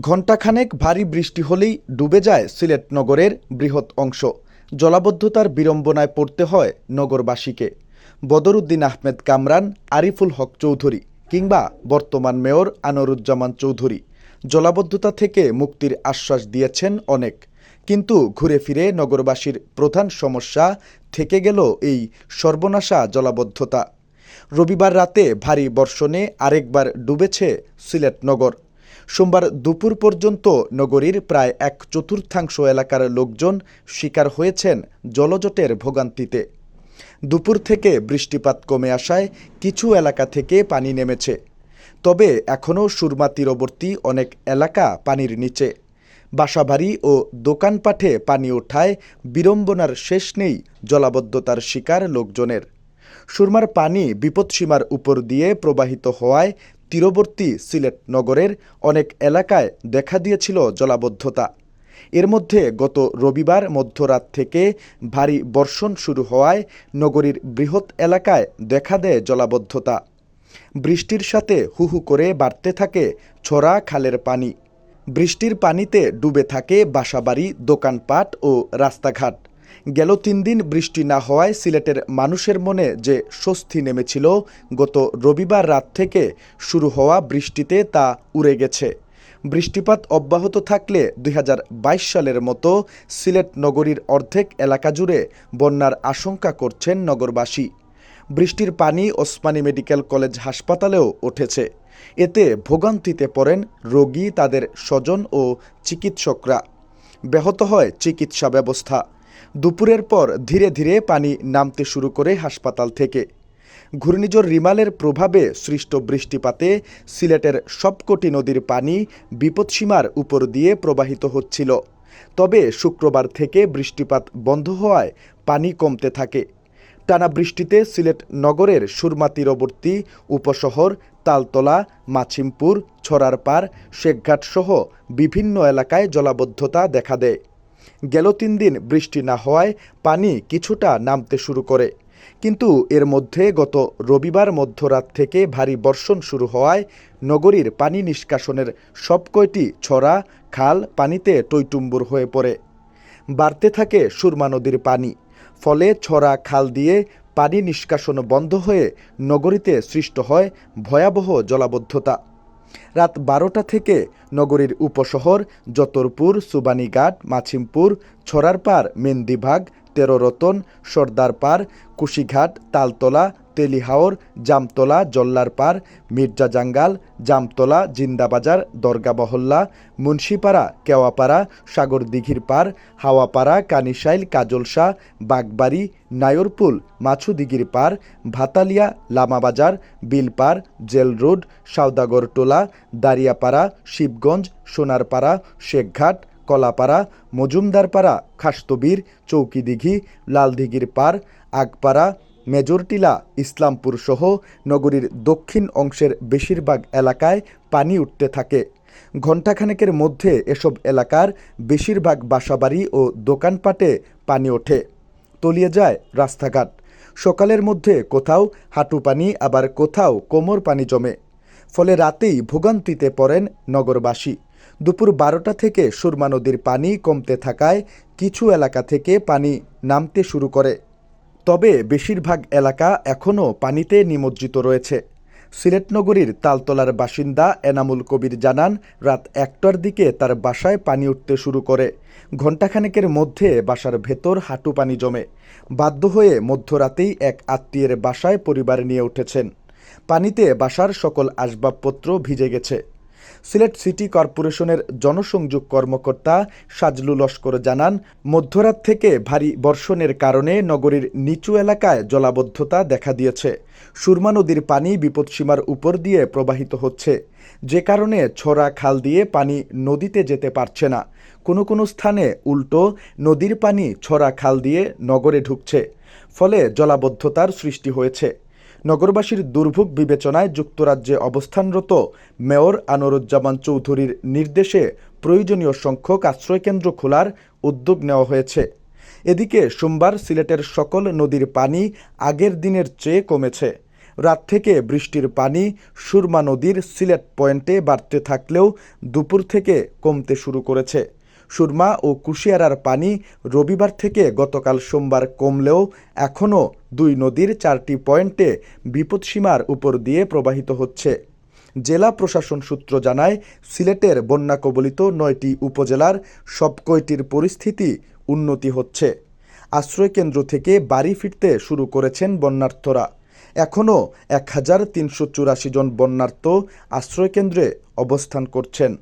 ঘণ্টাখানেক ভারী বৃষ্টি হলেই ডুবে যায় সিলেট নগরের বৃহৎ অংশ। জলাবদ্ধতার বিড়ম্বনায় পড়তে হয় নগরবাসীকে। বদরুদ্দিন আহমেদ কামরান, আরিফুল হক চৌধুরী কিংবা বর্তমান মেয়র আনোরুজ্জামান চৌধুরী জলাবদ্ধতা থেকে মুক্তির আশ্বাস দিয়েছেন অনেক। কিন্তু ঘুরে ফিরে নগরবাসীর প্রধান সমস্যা থেকে গেল এই সর্বনাশা জলাবদ্ধতা। রবিবার রাতে ভারী বর্ষণে আরেকবার ডুবেছে সিলেট নগর। সোমবার দুপুর পর্যন্ত নগরীর প্রায় এক চতুর্থাংশ এলাকার লোকজন শিকার হয়েছেন জলজটের ভোগান্তিতে। দুপুর থেকে বৃষ্টিপাত কমে আসায় কিছু এলাকা থেকে পানি নেমেছে। তবে এখনও সুরমা তীরবর্তী অনেক এলাকা পানির নিচে। বাসাবাড়ি ও দোকানপাটে পানি ওঠায় বিড়ম্বনার শেষ নেই জলাবদ্ধতার শিকার লোকজনের। সুরমার পানি বিপদসীমার উপর দিয়ে প্রবাহিত হওয়ায় তীরবর্তী সিলেট নগরের অনেক এলাকায় দেখা দিয়েছিল জলাবদ্ধতা। এর মধ্যে গত রবিবার মধ্যরাত থেকে ভারী বর্ষণ শুরু হওয়ায় নগরীর বৃহৎ এলাকায় দেখা দেয় জলাবদ্ধতা। বৃষ্টির সাথে হু হু করে বাড়তে থাকে ছড়া খালের পানি। বৃষ্টির পানিতে ডুবে থাকে বাসাবাড়ি, দোকানপাট ও রাস্তাঘাট। গেল তিন দিন বৃষ্টি না হওয়ায় সিলেটের মানুষের মনে যে স্বস্তি নেমেছিল, গত রবিবার রাত থেকে শুরু হওয়া বৃষ্টিতে তা উড়ে গেছে। বৃষ্টিপাত অব্যাহত থাকলে দুই হাজার বাইশ সালের মতো সিলেট নগরীর অর্ধেক এলাকা জুড়ে বন্যার আশঙ্কা করছেন নগরবাসী। বৃষ্টির পানি ওসমানী মেডিকেল কলেজ হাসপাতালেও উঠেছে। এতে ভোগান্তিতে পড়েন রোগী, তাদের স্বজন ও চিকিৎসকরা। ব্যাহত হয় চিকিৎসা ব্যবস্থা। দুপুরের পর ধীরে ধীরে পানি নামতে শুরু করে হাসপাতাল থেকে। ঘূর্ণিঝড় রিমালের প্রভাবে সৃষ্ট বৃষ্টিপাতে সিলেটের সবকটি নদীর পানি বিপদসীমার উপর দিয়ে প্রবাহিত হচ্ছিল। তবে শুক্রবার থেকে বৃষ্টিপাত বন্ধ হওয়ায় পানি কমতে থাকে। টানা বৃষ্টিতে সিলেট নগরের সুরমা তীরবর্তী উপশহর, তালতলা, মাছিমপুর, ছড়ারপাড়, শেখঘাটসহ বিভিন্ন এলাকায় জলাবদ্ধতা দেখা দেয়। গেল তিন দিন বৃষ্টি না হওয়ায় পানি কিছুটা নামতে শুরু করে। কিন্তু এর মধ্যে গত রবিবার মধ্যরাত থেকে ভারী বর্ষণ শুরু হওয়ায় নগরীর পানি নিষ্কাশনের সবকয়টি ছড়া, খাল পানিতে টইটুম্বুর হয়ে পড়ে। বাড়তে থাকে সুরমা নদীর পানি, ফলে ছড়া, খাল দিয়ে পানি নিষ্কাশন বন্ধ হয়ে নগরীতে সৃষ্ট হয় ভয়াবহ জলাবদ্ধতা। রাত বারোটা থেকে নগরীর উপশহর, যতরপুর, সুবানীঘাট, মাছিমপুর, ছড়ারপাড়, মেন্দিভাগ, তেরোরতন, সর্দারপাড়, কুশিঘাট, তালতলা, তেলিহাওর, জামতলা, জল্লারপাড় মির্জা জাঙ্গাল জামতলা, জিন্দাবাজার দরগা মহল্লা মুন্সিপাড়া, কেওয়াপাড়া সাগরদিঘির পাড় হাওয়াপাড়া, কানিশাইল, কাজলশা, বাগবাড়ি, নায়রপুল মাছুদিঘির পাড় ভাতালিয়া, লামাবাজার, বিলপাড় জেল রোড সাউদাগরটোলা, দারিয়াপাড়া, শিবগঞ্জ সোনারপাড়া, শেখঘাট, কলাপাড়া, মজুমদারপাড়া, খাস্তবীর, চৌকিদিঘি লালদিঘির পাড় আগপাড়া, মেজরটিলা, ইসলামপুর সহ নগরীর দক্ষিণ অংশের বেশিরভাগ এলাকায় পানি উঠতে থাকে। ঘণ্টাখানেকের মধ্যে এসব এলাকার বেশিরভাগ বাসাবাড়ি ও দোকানপাটে পানি ওঠে। তলিয়ে যায় রাস্তাঘাট। সকালের মধ্যে কোথাও হাঁটু পানি, আবার কোথাও কোমর পানি জমে। ফলে রাতেই ভোগান্তিতে পড়েন নগরবাসী। দুপুর বারোটা থেকে সুরমা নদীর পানি কমতে থাকায় কিছু এলাকা থেকে পানি নামতে শুরু করে। তবে বেশিরভাগ এলাকা এখনও পানিতে নিমজ্জিত রয়েছে। সিলেট নগরীর তালতলার বাসিন্দা এনামুল কবির জানান, রাত একটার দিকে তার বাসায় পানি উঠতে শুরু করে। ঘণ্টাখানেকের মধ্যে বাসার ভেতর হাঁটু পানি জমে। বাধ্য হয়ে মধ্যরাতেই এক আত্মীয়ের বাসায় পরিবার নিয়ে উঠেছেন। পানিতে বাসার সকল আসবাবপত্র ভিজে গেছে। সিলেট সিটি কর্পোরেশনের জনসংযোগ কর্মকর্তা সাজলু লস্কর জানান, মধ্যরাত থেকে ভারী বর্ষণের কারণে নগরীর নিচু এলাকায় জলাবদ্ধতা দেখা দিয়েছে। সুরমা নদীর পানি বিপদসীমার উপর দিয়ে প্রবাহিত হচ্ছে। যে কারণে ছড়া খাল দিয়ে পানি নদীতে যেতে পারছে না। কোনো কোনো স্থানে উল্টো নদীর পানি ছড়া খাল দিয়ে নগরে ঢুকছে। ফলে জলাবদ্ধতার সৃষ্টি হয়েছে। নগরবাসীর দুর্ভোগ বিবেচনায় যুক্তরাজ্যে অবস্থানরত মেয়র আনোরুজ্জামান চৌধুরীর নির্দেশে প্রয়োজনীয় সংখ্যক আশ্রয়কেন্দ্র খোলার উদ্যোগ নেওয়া হয়েছে। এদিকে সোমবার সিলেটের সকল নদীর পানি আগের দিনের চেয়ে কমেছে। রাত থেকে বৃষ্টির পানি সুরমা নদীর সিলেট পয়েন্টে বাড়তে থাকলেও দুপুর থেকে কমতে শুরু করেছে। সুরমা ও কুশিয়ারার পানি রবিবার থেকে গতকাল সোমবার কমলেও এখনও দুই নদীর চারটি পয়েন্টে বিপদসীমার উপর দিয়ে প্রবাহিত হচ্ছে। জেলা প্রশাসন সূত্র জানায়, সিলেটের বন্যা কবলিত নয়টি উপজেলার সব কয়টির পরিস্থিতি উন্নতি হচ্ছে। আশ্রয়কেন্দ্র থেকে বাড়ি ফিরতে শুরু করেছেন বন্যার্থরা। এখনও এক হাজার তিনশো চুরাশি জন বন্যার্থ আশ্রয়কেন্দ্রে অবস্থান করছেন।